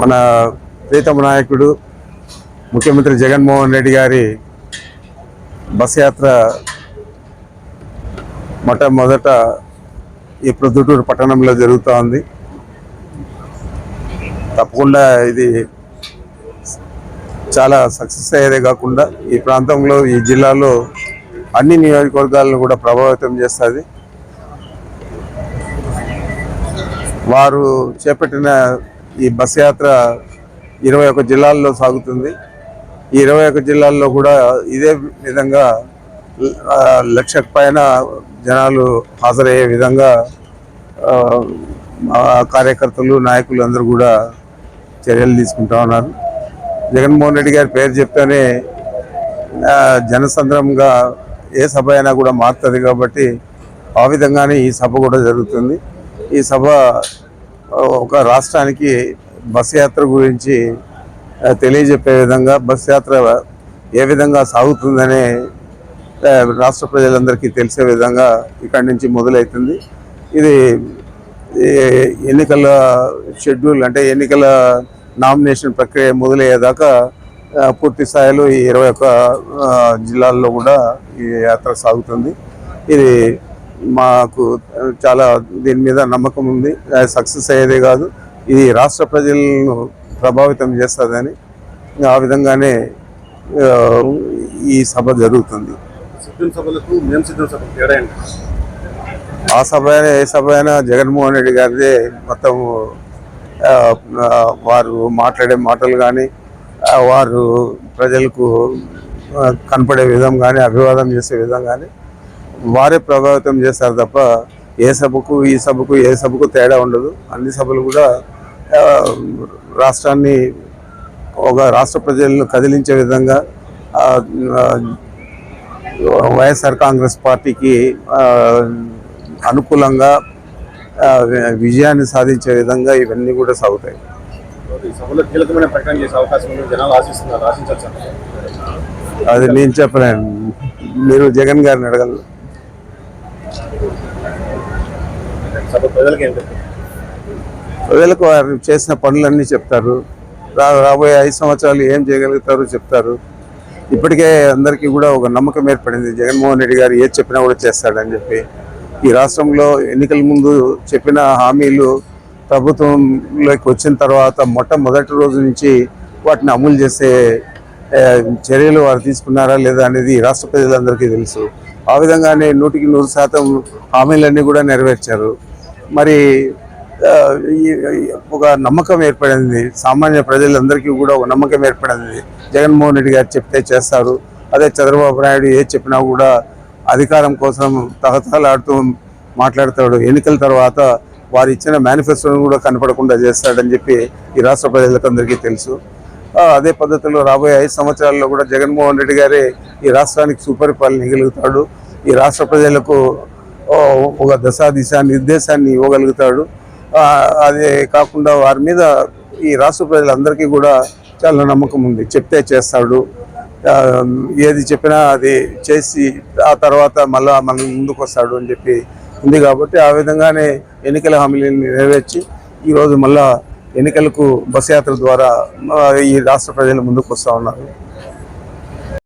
మన ప్రీతమ నాయకుడు ముఖ్యమంత్రి జగన్మోహన్ రెడ్డి గారి బస్ యాత్ర మొట్టమొదట ఈ ప్రొద్దుటూరు పట్టణంలో జరుగుతూ ఉంది తప్పకుండా ఇది చాలా సక్సెస్ అయ్యేదే కాకుండా ఈ ప్రాంతంలో ఈ జిల్లాలో అన్ని నియోజకవర్గాలను కూడా ప్రభావితం చేస్తుంది. వారు చేపట్టిన ఈ బస్ యాత్ర ఇరవై ఒక జిల్లాల్లో సాగుతుంది. ఈ ఇరవై ఒక జిల్లాల్లో కూడా ఇదే విధంగా లక్ష పైన జనాలు హాజరయ్యే విధంగా కార్యకర్తలు నాయకులు అందరూ కూడా చర్యలు తీసుకుంటా ఉన్నారు. జగన్మోహన్ రెడ్డి గారి పేరు చెప్తేనే జనసంద్రంగా ఏ సభ అయినా కూడా మారుతుంది కాబట్టి ఆ విధంగానే ఈ సభ కూడా జరుగుతుంది. ఈ సభ ఒక రాష్ట్రానికి బస్ యాత్ర గురించి తెలియజెప్పే విధంగా బస్ యాత్ర ఏ విధంగా సాగుతుందనే రాష్ట్ర ప్రజలందరికీ తెలిసే విధంగా ఇక్కడి నుంచి మొదలవుతుంది. ఇది ఎన్నికల షెడ్యూల్ అంటే ఎన్నికల నామినేషన్ ప్రక్రియ మొదలయ్యేదాకా పూర్తి స్థాయిలో ఈ ఇరవై ఒక్క జిల్లాల్లో కూడా ఈ యాత్ర సాగుతుంది. ఇది మాకు చాలా దీని మీద నమ్మకం ఉంది. సక్సెస్ అయ్యేదే కాదు. ఇది రాష్ట్ర ప్రజలను ప్రభావితం చేస్తుందని ఆ విధంగానే ఈ సభ జరుగుతుంది. ఆ సభ అయినా ఏ సభ అయినా జగన్మోహన్ రెడ్డి గారిదే మొత్తం వారు మాట్లాడే మాటలు కానీ వారు ప్రజలకు కనపడే విధం కానీ అభివాదం చేసే విధం కానీ వారే ప్రభావితం చేస్తారు తప్ప ఏ సభకు ఈ సభకు ఏ సభకు తేడా ఉండదు. అన్ని సభలు కూడా రాష్ట్రాన్ని ఒక రాష్ట్ర ప్రజలను కదిలించే విధంగా వైఎస్ఆర్ కాంగ్రెస్ పార్టీకి అనుకూలంగా విజయాన్ని సాధించే విధంగా ఇవన్నీ కూడా సాగుతాయి. అది నేను చెప్పలేను. మీరు జగన్ గారిని అడగలరు సభ ప్రజలకు వారు చేసిన పనులన్నీ చెప్తారు. రా రాబోయే ఐదు సంవత్సరాలు ఏం చేయగలుగుతారో చెప్తారు. ఇప్పటికే అందరికీ కూడా ఒక నమ్మకం ఏర్పడింది. జగన్మోహన్ రెడ్డి గారు ఏది చెప్పినా కూడా చేస్తాడని చెప్పి. ఈ రాష్ట్రంలో ఎన్నికల ముందు చెప్పిన హామీలు ప్రభుత్వంలోకి వచ్చిన తర్వాత మొట్టమొదటి రోజు నుంచి వాటిని అమలు చేసే చర్యలు వారు తీసుకున్నారా లేదా అనేది రాష్ట్ర ప్రజలందరికీ తెలుసు. ఆ విధంగానే నూటికి నూరు శాతం హామీలన్నీ కూడా నెరవేర్చారు. మరి ఒక నమ్మకం ఏర్పడింది. సామాన్య ప్రజలందరికీ కూడా ఒక నమ్మకం ఏర్పడింది. జగన్మోహన్ రెడ్డి గారు చెప్తే చేస్తారు. అదే చంద్రబాబు నాయుడు ఏ చెప్పినా కూడా అధికారం కోసం తహతహలాడుతూ మాట్లాడతాడు. ఎన్నికల తర్వాత వారు ఇచ్చిన మేనిఫెస్టోను కూడా కనపడకుండా చేస్తాడని చెప్పి ఈ రాష్ట్ర ప్రజలకు అందరికీ తెలుసు. అదే పద్ధతిలో రాబోయే ఐదు సంవత్సరాల్లో కూడా జగన్మోహన్ రెడ్డి గారే ఈ రాష్ట్రానికి సుపరిపాలన ఇవ్వగలుగుతాడు. ఈ రాష్ట్ర ప్రజలకు ఒక దశా దిశ నిర్దేశాన్ని ఇవ్వగలుగుతాడు. అదే కాకుండా వారి మీద ఈ రాష్ట్ర ప్రజలందరికీ కూడా చాలా నమ్మకం ఉంది. చెప్తే చేస్తాడు. ఏది చెప్పినా అది చేసి ఆ తర్వాత మళ్ళా మనం ముందుకు వస్తాడు అని చెప్పి ఉంది కాబట్టి ఆ విధంగానే ఎన్నికల హామీలను నెరవేర్చి ఈరోజు మళ్ళా ఎన్నికలకు బస్ యాత్ర ద్వారా ఈ రాష్ట్ర ప్రజలు ముందుకు వస్తూ ఉన్నారు.